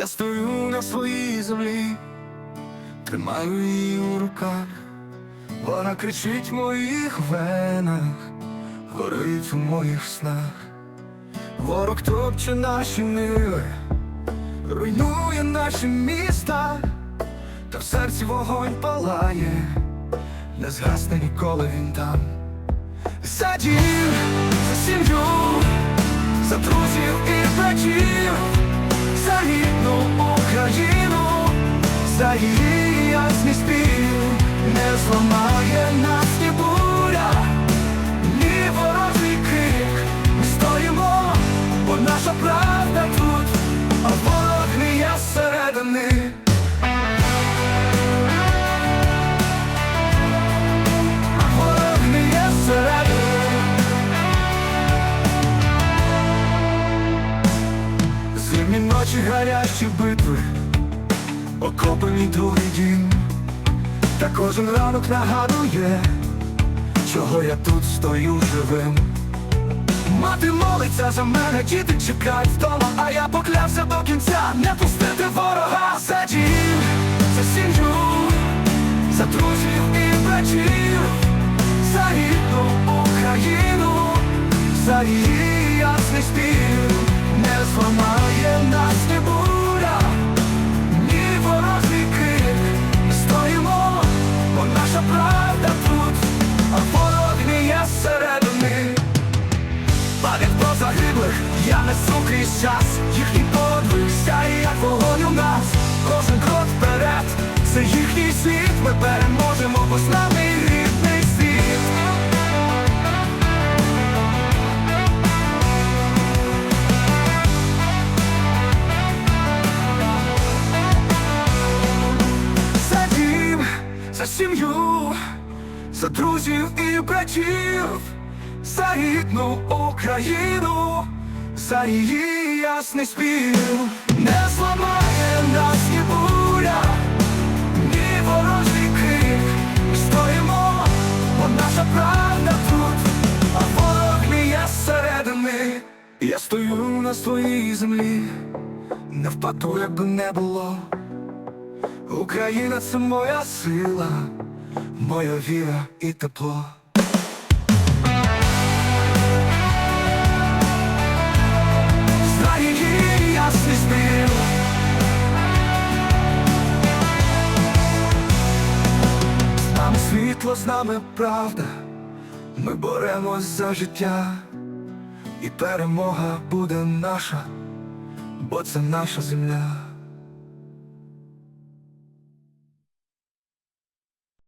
Я стою на своїй землі, тримаю її у руках, вона кричить в моїх венах, горить у моїх снах. Ворог топче наші мири, руйнує наші міста, та в серці вогонь палає, не згасне ніколи він там. За дім, за сім'ю, за друзів і братів, за її ясний спів, не зламає нас ні буря, ні ворожий крик. Ми стоїмо, бо наша правда тут, а ворог не є зсередини. Зимні ночі гарячі битви, окопи мій другий дім, та кожен ранок нагадує, чого я тут стою живим. Мати молиться за мене, діти чекають вдома, а я поклявся до кінця не пустити ворога за дім, за сім'ю, за друзів і братів, за рідну Україну, за її крізь час Їхній подвиг сяє, вогонь у нас. Кожен крок вперед, це їхній світ. Ми переможемо, бо з нами рідний світ. За дім, за сім'ю, за друзів і братів, за рідну Україну, за ясний спів, не зламає нас ні буря, ні ворожий крик. Стоїмо, бо наша правда тут, а ворог не є зсередини. Я стою на своїй землі, не впаду, якби не було. Україна це моя сила, моя віра і тепло. Світло, з нами правда. Ми боремось за життя, і перемога буде наша, бо це наша земля.